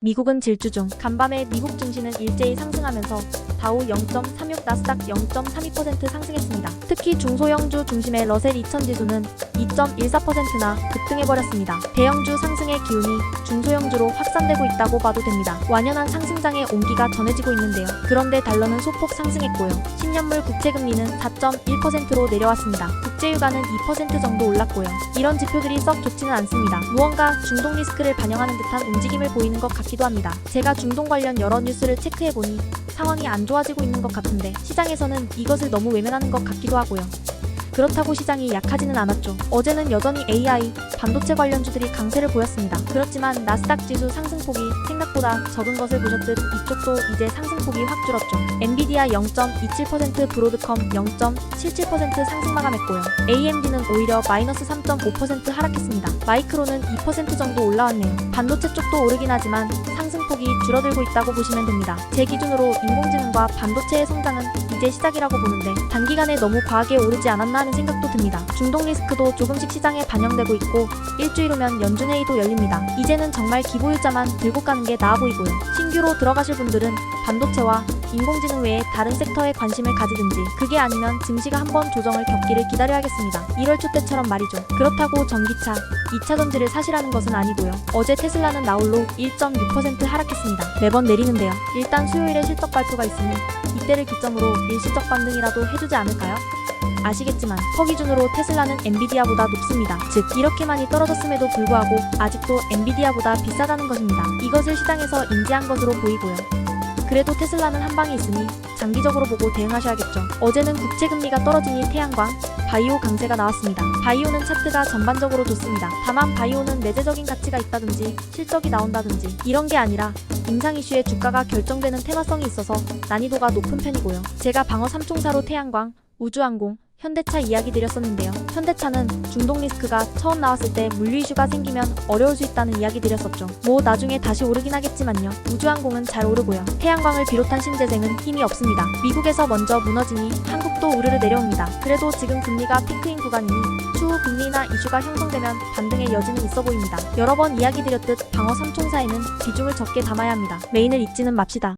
미국은 질주 중 간밤에 미국 증시는 일제히 상승하면서 다우 0.36 나스닥 0.32% 상승했습니다. 특히 중소형주 중심의 러셀 2000 지수는 2.14%나 급등해버렸습니다. 대형주 상승의 기운이 중소형주로 확산되고 있다고 봐도 됩니다. 완연한 상승장의 온기가 전해지고 있는데요. 그런데 달러는 소폭 상승했고요. 10년물 국채금리는 4.1%로 내려왔습니다. 국제유가는 2% 정도 올랐고요. 이런 지표들이 썩 좋지는 않습니다. 무언가 중동 리스크를 반영하는 듯한 움직임을 보이는 것 같기도 합니다. 제가 중동 관련 여러 뉴스를 체크해보니 상황이 안 좋아지고 있는 것 같은데 시장에서는 이것을 너무 외면하는 것 같기도 하고요. 그렇다고 시장이 약하지는 않았죠. 어제는 여전히 AI, 반도체 관련주들이 강세를 보였습니다. 그렇지만 나스닥 지수 상승폭이 생각보다 적은 것을 보셨듯 이쪽도 이제 상승폭이 확 줄었죠. 엔비디아 0.27%, 브로드컴 0.77% 상승 마감했고요. AMD는 오히려 마이너스 3.5% 하락했습니다. 마이크로는 2% 정도 올라왔네요. 반도체 쪽도 오르긴 하지만 상승 폭이 줄어들고 있다고 보시면 됩니다. 제 기준으로 인공지능과 반도체의 성장은 이제 시작이라고 보는데 단기간에 너무 과하게 오르지 않았나 하는 생각도 듭니다. 중동 리스크도 조금씩 시장에 반영되고 있고 일주일 후면 연준 회의도 열립니다. 이제는 정말 기보유자만 들고 가는 게 나아 보이고요. 신규로 들어가실 분들은 반도체와 인공지능 외에 다른 섹터에 관심을 가지든지 그게 아니면 증시가 한번 조정을 겪기를 기다려야겠습니다. 1월 초 때처럼 말이죠. 그렇다고 전기차, 2차 전지를 사시라는 것은 아니고요. 어제 테슬라는 나홀로 1.6% 하락 했습니다. 매번 내리는데요. 일단 수요일에 실적 발표가 있으니 이때를 기점으로 일시적 반등이라도 해주지 않을까요? 아시겠지만 퍼 기준으로 테슬라는 엔비디아보다 높습니다. 즉 이렇게 많이 떨어졌음에도 불구하고 아직도 엔비디아보다 비싸다는 것입니다. 이것을 시장에서 인지한 것으로 보이고요. 그래도 테슬라는 한 방이 있으니 장기적으로 보고 대응하셔야겠죠. 어제는 국채 금리가 떨어지니 태양광, 바이오 강세가 나왔습니다. 바이오는 차트가 전반적으로 좋습니다. 다만 바이오는 내재적인 가치가 있다든지 실적이 나온다든지 이런 게 아니라 인상 이슈에 주가가 결정되는 테마성이 있어서 난이도가 높은 편이고요. 제가 방어 삼총사로 태양광, 우주항공, 현대차 이야기 드렸었는데요. 현대차는 중동 리스크가 처음 나왔을 때 물류 이슈가 생기면 어려울 수 있다는 이야기 드렸었죠. 뭐 나중에 다시 오르긴 하겠지만요. 우주항공은 잘 오르고요. 태양광을 비롯한 신재생은 힘이 없습니다. 미국에서 먼저 무너지니 한국도 우르르 내려옵니다. 그래도 지금 금리가 피크인 구간이니 추후 금리나 이슈가 형성되면 반등의 여지는 있어 보입니다. 여러 번 이야기 드렸듯 방어 삼총사에는 비중을 적게 담아야 합니다. 메인을 잊지는 맙시다.